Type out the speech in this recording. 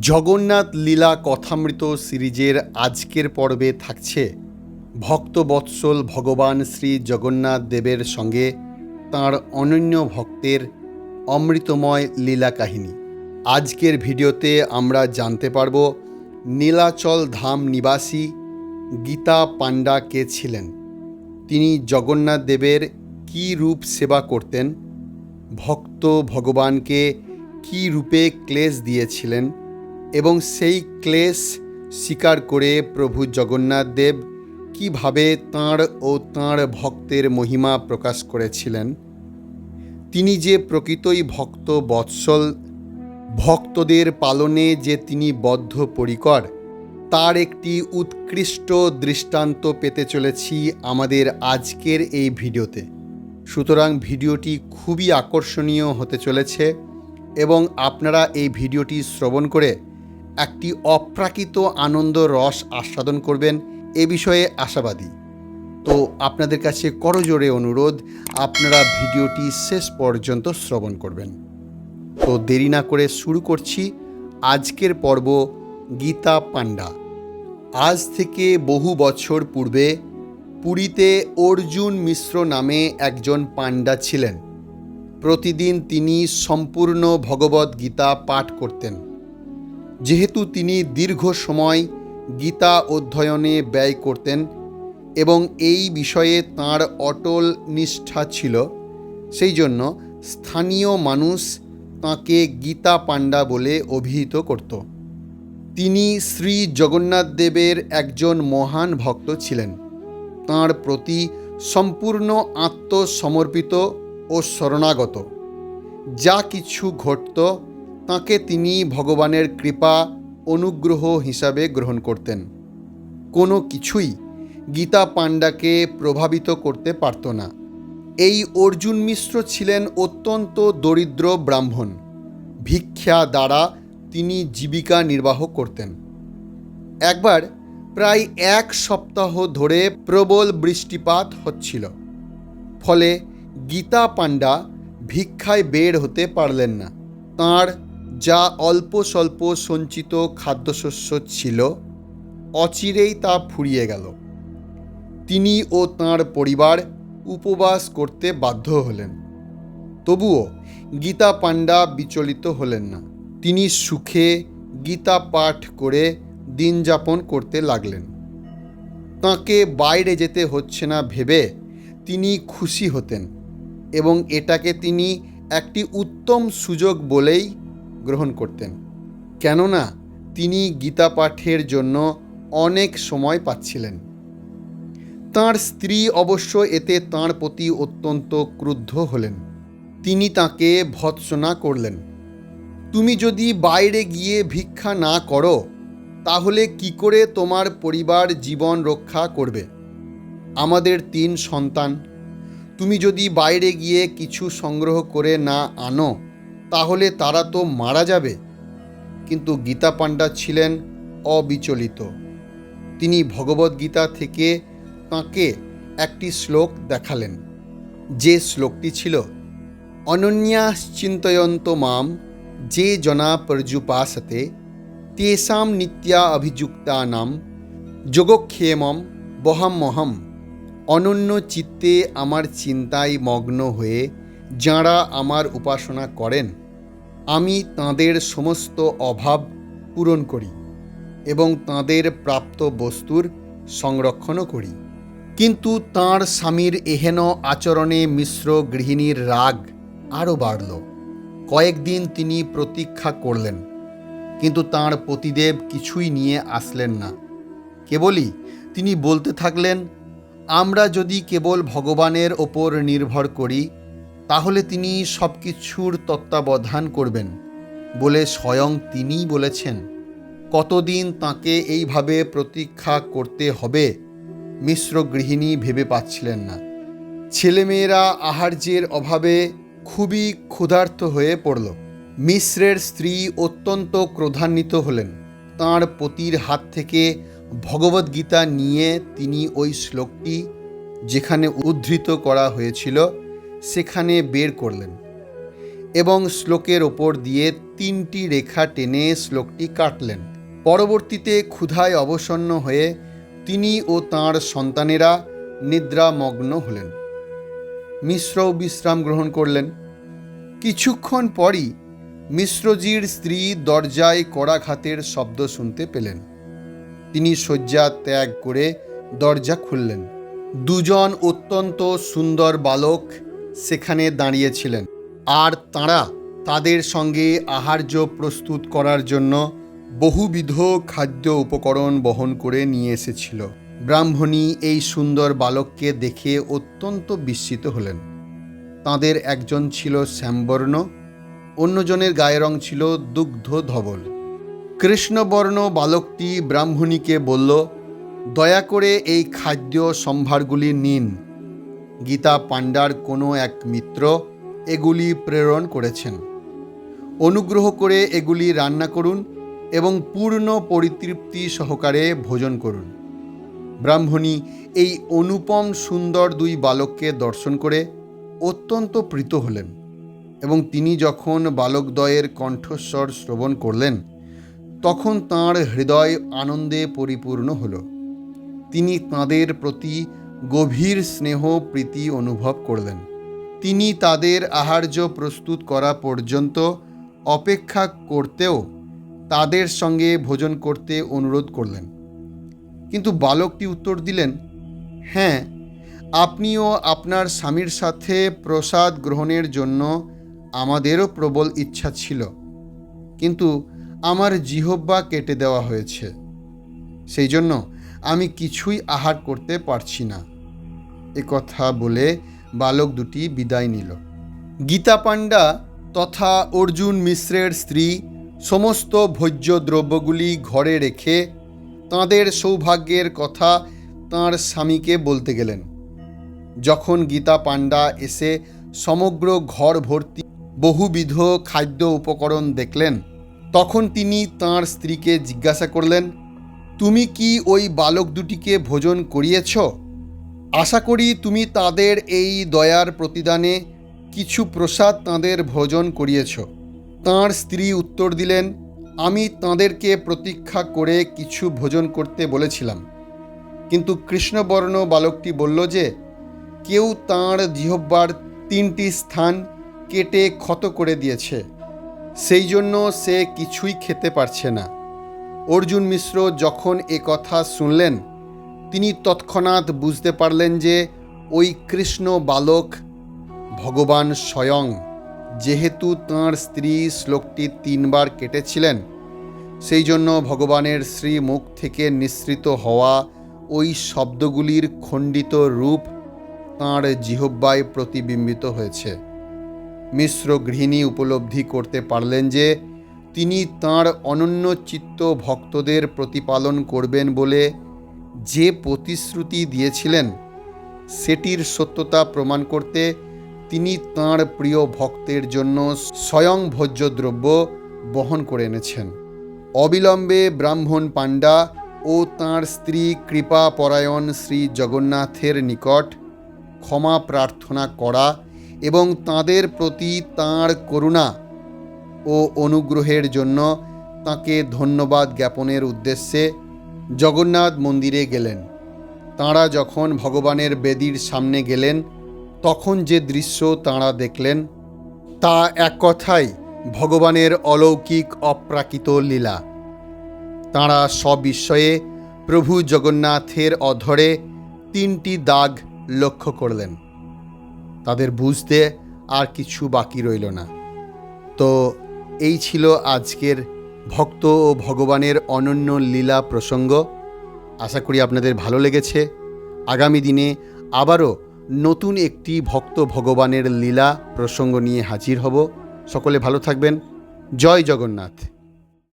জগন্নাথ লীলা কথামৃত সিরিজের আজকের পর্বে থাকছে ভক্তবৎসল ভগবান শ্রী জগন্নাথ দেবের সঙ্গে তাঁর অনন্য ভক্তের অমৃতময় লীলা কাহিনী। আজকের ভিডিওতে আমরা জানতে পারব নীলাচল ধাম নিবাসী গীতা পাণ্ডা কে ছিলেন? তিনি জগন্নাথ দেবের কী রূপ সেবা করতেন? ভক্ত ভগবানকে কী রূপে ক্লেশ দিয়েছিলেন? এবং সেই ক্লেশ স্বীকার করে প্রভু জগন্নাথ দেব কীভাবে তাঁর ও তাঁর ভক্তের মহিমা প্রকাশ করেছিলেন। তিনি যে প্রকৃতই ভক্ত বৎসল, ভক্তদের পালনে যে তিনি বদ্ধপরিকর, তার একটি উৎকৃষ্ট দৃষ্টান্ত পেতে চলেছি আমাদের আজকের এই ভিডিওতে। সুতরাং ভিডিওটি খুবই আকর্ষণীয় হতে চলেছে এবং আপনারা এই ভিডিওটি শ্রবণ করে একটি অপ্রাকৃত আনন্দ রস আস্বাদন করবেন এ বিষয়ে আশাবাদী। তো আপনাদের কাছে করজোরে অনুরোধ, আপনারা ভিডিওটি শেষ পর্যন্ত শ্রবণ করবেন। তো দেরি না করে শুরু করছি আজকের পর্ব গীতা পাণ্ডা। আজ থেকে বহু বছর পূর্বে পুরীতে অর্জুন মিশ্র নামে একজন পাণ্ডা ছিলেন। প্রতিদিন তিনি সম্পূর্ণ ভগবদ্ গীতা পাঠ করতেন। যেহেতু তিনি দীর্ঘ সময় গীতা অধ্যয়নে ব্যয় করতেন এবং এই বিষয়ে তাঁর অটল নিষ্ঠা ছিল, সেই জন্য স্থানীয় মানুষ তাঁকে গীতা পাণ্ডা বলে অভিহিত করত। তিনি শ্রী জগন্নাথ দেবের একজন মহান ভক্ত ছিলেন। তাঁর প্রতি সম্পূর্ণ আত্মসমর্পিত ও শরণাগত। যা কিছু ঘটত তাকে তিনি ভগবানের কৃপা, অনুগ্রহ হিসাবে গ্রহণ করতেন। কোনো কিছুই গীতা পাণ্ডাকে প্রভাবিত করতে পারত না। এই অর্জুন মিশ্র ছিলেন অত্যন্ত দরিদ্র ব্রাহ্মণ। ভিক্ষা দ্বারা তিনি জীবিকা নির্বাহ করতেন। একবার প্রায় এক সপ্তাহ ধরে প্রবল বৃষ্টিপাত হচ্ছিল। ফলে গীতা পাণ্ডা ভিক্ষায় বের হতে পারলেন না। তাঁর যা অল্প স্বল্প সঞ্চিত খাদ্যশস্য ছিল, অচিরেই তা ফুরিয়ে গেল। তিনি ও তাঁর পরিবার উপবাস করতে বাধ্য হলেন। তবুও গীতা পাণ্ডা বিচলিত হলেন না। তিনি সুখে গীতা পাঠ করে দিন যাপন করতে লাগলেন। তাঁকে বাইরে যেতে হচ্ছে না ভেবে তিনি খুশি হতেন এবং এটাকে তিনি একটি উত্তম সুযোগ বলেই গ্রহণ করতেন। কেননা, তিনি গীতা পাঠের জন্য অনেক সময় পাচ্ছিলেন। তাঁর স্ত্রী অবশ্য এতে তাঁর প্রতি অত্যন্ত ক্রুদ্ধ হলেন। তিনি তাকে ভৎসনা করলেন। তুমি যদি বাইরে গিয়ে ভিক্ষা না করো, তাহলে কি করে তোমার পরিবার জীবন রক্ষা করবে? আমাদের তিন সন্তান। তুমি যদি বাইরে গিয়ে কিছু সংগ্রহ করে না আনো তাহলে তারা তো মারা যাবে। কিন্তু গীতা পাণ্ডা ছিলেন অবিচলিত। তিনি ভগবদ্গীতা থেকে তাঁকে একটি শ্লোক দেখালেন। যে শ্লোকটি ছিল, অনন্যাশ্চিন্তয়ন্ত মাম, যে জনা পর্যুপাসতে তেষাম নিত্যা অভিযুক্তানাম যোগক্ষেমম বহাম্মহম, অনন্য চিত্তে আমার চিন্তায় মগ্ন হয়ে যাঁরা আমার উপাসনা করেন আমি তাঁদের সমস্ত অভাব পূরণ করি এবং তাঁদের প্রাপ্ত বস্তুর সংরক্ষণও করি। কিন্তু তাঁর স্বামীর এহেন আচরণে মিশ্র গৃহিণীর রাগ আরও বাড়ল। কয়েকদিন তিনি প্রতীক্ষা করলেন, কিন্তু তাঁর পতিদেব কিছুই নিয়ে আসলেন না। কেবলই তিনি বলতে থাকলেন, আমরা যদি কেবল ভগবানের ওপর নির্ভর করি তাহলে তিনি সব কিছুর তত্ত্বাবধান করবেন বলে স্বয়ং তিনিই বলেছেন, কতদিন তাকে এইভাবে প্রতীক্ষা করতে হবে? মিশ্র গৃহিণী ভেবে পাচ্ছিলেন না। ছেলেমেয়েরা আহার্যের অভাবে খুবই ক্ষুধার্ত হয়ে পড়ল। মিশ্রের স্ত্রী অত্যন্ত ক্রোধান্বিত হলেন। তাঁর পতির হাত থেকে ভগবদ্গীতা নিয়ে তিনি ওই শ্লোকটি যেখানে উদ্ধৃত করা হয়েছিল সেখানে বের করলেন এবং শ্লোকের ওপর দিয়ে তিনটি রেখা টেনে শ্লোকটি কাটলেন। পরবর্তীতে ক্ষুধায় অবসন্ন হয়ে তিনি ও তাঁর সন্তানেরা নিদ্রামগ্ন হলেন। মিশ্রও বিশ্রাম গ্রহণ করলেন। কিছুক্ষণ পরই মিশ্রজির স্ত্রী দরজায় কড়াঘাতের শব্দ শুনতে পেলেন। তিনি শয্যা ত্যাগ করে দরজা খুললেন। দুজন অত্যন্ত সুন্দর বালক সেখানে দাঁড়িয়েছিলেন। আর তাঁরা তাদের সঙ্গে আহার্য প্রস্তুত করার জন্য বহুবিধ খাদ্য উপকরণ বহন করে নিয়ে এসেছিল। ব্রাহ্মণী এই সুন্দর বালককে দেখে অত্যন্ত বিস্মিত হলেন। তাদের একজন ছিল শ্যামবর্ণ, অন্যজনের গায়ের রং ছিল দুগ্ধ ধবল। কৃষ্ণবর্ণ বালকটি ব্রাহ্মণীকে বলল, দয়া করে এই খাদ্য সম্ভারগুলি নিন। গীতা পাণ্ডার কোনো এক মিত্র এগুলি প্রেরণ করেছেন। অনুগ্রহ করে এগুলি রান্না করুন এবং পূর্ণ পরিতৃপ্তি সহকারে ভোজন করুন। ব্রাহ্মণী, এই অনুপম সুন্দর দুই বালককে দর্শন করে অত্যন্ত প্রীত হলেন এবং তিনি যখন বালকদ্বয়ের কণ্ঠস্বর শ্রবণ করলেন, তখন তাঁর হৃদয় আনন্দে পরিপূর্ণ হল। তিনি তাঁদের প্রতি গভীর স্নেহ প্রীতি অনুভব করলেন। তিনি তাদের আহার্য প্রস্তুত করা পর্যন্ত অপেক্ষা করতেও তাদের সঙ্গে ভোজন করতে অনুরোধ করলেন। কিন্তু বালকটি উত্তর দিলেন হ্যাঁ আপনিও আপনার স্বামীর সাথে প্রসাদ গ্রহণের জন্য আমাদেরও প্রবল ইচ্ছা ছিল। কিন্তু আমার জিহব্বা কেটে দেওয়া হয়েছে। সেই জন্য আমি কিছুই আহার করতে পারছি না। কথা বলে বালক দুটি বিদায় নিল। গীতা পাণ্ডা তথা অর্জুন মিশ্রের স্ত্রী সমস্ত ভোজ্য দ্রব্যগুলি ঘরে রেখে তাঁদের সৌভাগ্যের কথা তাঁর স্বামীকে বলতে গেলেন। যখন গীতা পাণ্ডা এসে সমগ্র ঘর ভর্তি বহুবিধ খাদ্য উপকরণ দেখলেন, তখন তিনি তাঁর স্ত্রীকে জিজ্ঞাসা করলেন, তুমি কি ওই বালক দুটিকে ভোজন করিয়েছ? আশা করি তুমি তাদের এই দয়ার প্রতিদানে কিছু প্রসাদ তাঁদের ভোজন করিয়েছ। তাঁর স্ত্রী উত্তর দিলেন, আমি তাঁদেরকে প্রতীক্ষা করে কিছু ভোজন করতে বলেছিলাম। কিন্তু কৃষ্ণবর্ণ বালকটি বলল যে, কেউ তাঁর জিহব্বার তিনটি স্থান কেটে ক্ষত করে দিয়েছে। সেই জন্য সে কিছুই খেতে পারছে না। অর্জুন মিশ্র যখন এ কথা শুনলেন তিনি তৎক্ষণাৎ বুঝতে পারলেন যে ওই কৃষ্ণ বালক ভগবান স্বয়ং যেহেতু তাঁর স্ত্রী শ্লোকটি তিনবার কেটেছিলেন, সেই জন্য ভগবানের শ্রীমুখ থেকে নিঃসৃত হওয়া ওই শব্দগুলির খণ্ডিত রূপ তাঁর জিহব্বায় প্রতিবিম্বিত হয়েছে। মিশ্র গৃহিণী উপলব্ধি করতে পারলেন যে তিনি তাঁর অনন্য চিত্ত ভক্তদের প্রতিপালন করবেন বলে যে প্রতিশ্রুতি দিয়েছিলেন, সেটির সত্যতা প্রমাণ করতে তিনি তাঁর প্রিয় ভক্তের জন্য স্বয়ং ভোজ্যদ্রব্য বহন করে এনেছেন। অবিলম্বে ব্রাহ্মণ পাণ্ডা ও তাঁর স্ত্রী কৃপা পরায়ণ শ্রী জগন্নাথের নিকট ক্ষমা প্রার্থনা করা এবং তাঁদের প্রতি তাঁর করুণা ও অনুগ্রহের জন্য তাঁকে ধন্যবাদ জ্ঞাপনের উদ্দেশ্যে জগন্নাথ মন্দিরে গেলেন। তাঁরা যখন ভগবানের বেদির সামনে গেলেন, তখন যে দৃশ্য তাঁরা দেখলেন, তা এক কথায় ভগবানের অলৌকিক অপ্রাকৃত লীলা। তাঁরা সবিস্ময়ে প্রভু জগন্নাথের অধরে তিনটি দাগ লক্ষ্য করলেন। তাদের বুঝতে আর কিছু বাকি রইল না। তো এই ছিল আজকের ভক্ত ও ভগবানের অনন্য লীলা প্রসঙ্গ। আশা করি আপনাদের ভালো লেগেছে। আগামী দিনে আবারও নতুন একটি ভক্ত ভগবানের লীলা প্রসঙ্গ নিয়ে হাজির হব। সকলে ভালো থাকবেন। জয় জগন্নাথ।